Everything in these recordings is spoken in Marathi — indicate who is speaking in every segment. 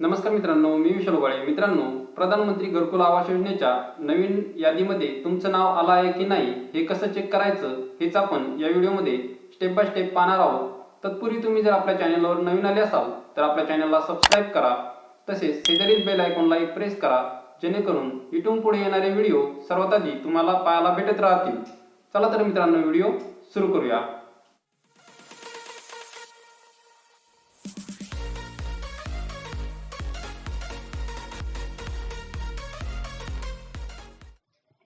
Speaker 1: नमस्कार मित्रांनो मी विशाल गोळे मित्रांनो प्रधानमंत्री घरकुल आवास योजनेच्या नवीन यादीमध्ये तुमचं नाव आलं आहे की नाही हे कसं चेक करायचं हेच आपण या व्हिडिओमध्ये स्टेप बाय स्टेप पाहणार आहोत. तत्पूर्वी तुम्ही जर आपल्या चॅनलवर नवीन आले असाल तर आपल्या चॅनलला सबस्क्राईब करा. तसेच शेजारील बेल आयकॉनला प्रेस करा जेणेकरून इथून पुढे येणारे व्हिडिओ सर्वात आधी तुम्हाला पाहायला भेटत राहतील. चला तर मित्रांनो व्हिडिओ सुरू करूया.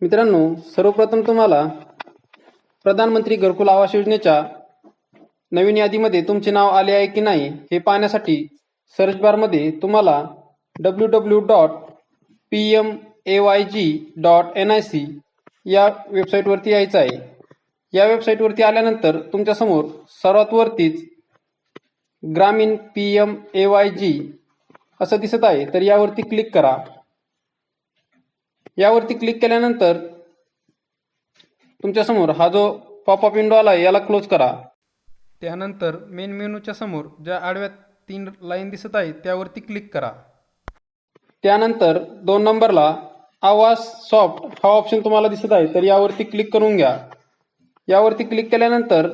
Speaker 1: मित्रांनो सर्वप्रथम तुम्हाला प्रधानमंत्री घरकुल आवास योजनेच्या नवीन यादीमध्ये तुमचे नाव आले आहे की नाही हे पाहण्यासाठी सर्च बारमध्ये तुम्हाला W W dot P M A Y G dot N I C या वेबसाईटवरती यायचं आहे. या वेबसाईटवरती आल्यानंतर तुमच्यासमोर सर्वात वरतीच ग्रामीण P M A Y G असं दिसत आहे. तर यावरती क्लिक करा. यावरती क्लिक केल्यानंतर तुमच्यासमोर हा जो पॉपअप विंडो आला आहे याला क्लोज करा. त्यानंतर मेन मेनूच्या समोर ज्या आडव्या तीन लाईन दिसत आहे त्यावरती क्लिक करा. त्यानंतर दोन नंबरला आवाज सॉफ्ट हा ऑप्शन तुम्हाला दिसत आहे तर यावरती क्लिक करून घ्या. यावरती क्लिक केल्यानंतर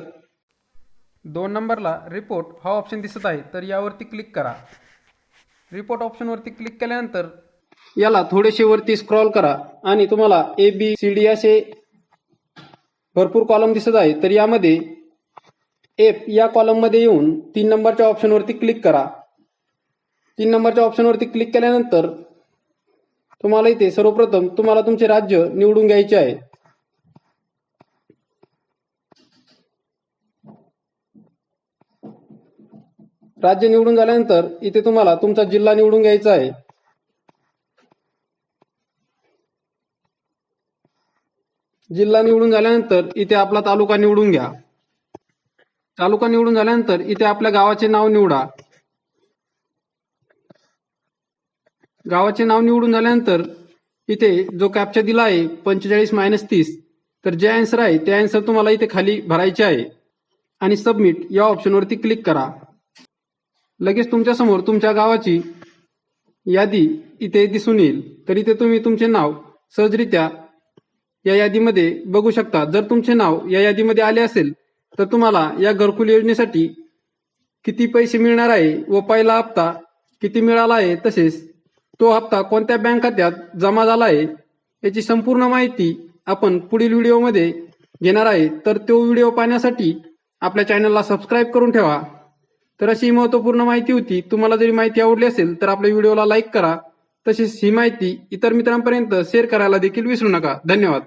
Speaker 1: दोन नंबरला रिपोर्ट हा ऑप्शन दिसत आहे तर यावरती क्लिक करा. रिपोर्ट ऑप्शनवरती क्लिक केल्यानंतर याला थोडेसे वरती स्क्रॉल करा आणि तुम्हाला ए बी सी डी असे भरपूर कॉलम दिसत आहे तर यामध्ये एफ या कॉलममध्ये येऊन तीन नंबरच्या ऑप्शनवरती क्लिक करा. तीन नंबरच्या ऑप्शनवरती क्लिक केल्यानंतर तुम्हाला इथे सर्वप्रथम तुम्हाला तुमचे राज्य निवडून घ्यायचे आहे. राज्य निवडून झाल्यानंतर इथे तुम्हाला तुमचा जिल्हा निवडून घ्यायचा आहे. जिल्हा निवडून झाल्यानंतर इथे आपला तालुका निवडून घ्या. तालुका निवडून झाल्यानंतर इथे आपल्या गावाचे नाव निवडा. गावाचे नाव निवडून झाल्यानंतर इथे जो कॅप्चा दिला आहे पंचेचाळीस मायनस तीस तर जे आन्सर आहे ते आन्सर तुम्हाला इथे खाली भरायचे आहे. आणि सबमिट या ऑप्शनवरती क्लिक करा. लगेच तुमच्यासमोर तुमच्या गावाची यादी इथे दिसून येईल. तर इथे तुम्ही तुमचे नाव सहजरित्या या यादीमध्ये बघू शकता जर तुमचे नाव या यादीमध्ये आले असेल तर तुम्हाला या घरकुल योजनेसाठी किती पैसे मिळणार आहे व पहिला हप्ता किती मिळाला आहे तसेच तो हप्ता कोणत्या बँक खात्यात जमा झाला आहे याची संपूर्ण माहिती आपण पुढील व्हिडिओमध्ये घेणार आहे. तर तो व्हिडिओ पाहण्यासाठी आपल्या चॅनलला सबस्क्राईब करून ठेवा. तर अशी महत्त्वपूर्ण माहिती होती तुम्हाला जरी माहिती आवडली असेल तर आपल्या व्हिडिओला लाईक करा. तसेच ही माहिती इतर मित्रांपर्यंत शेअर करायला देखील विसरू नका. धन्यवाद.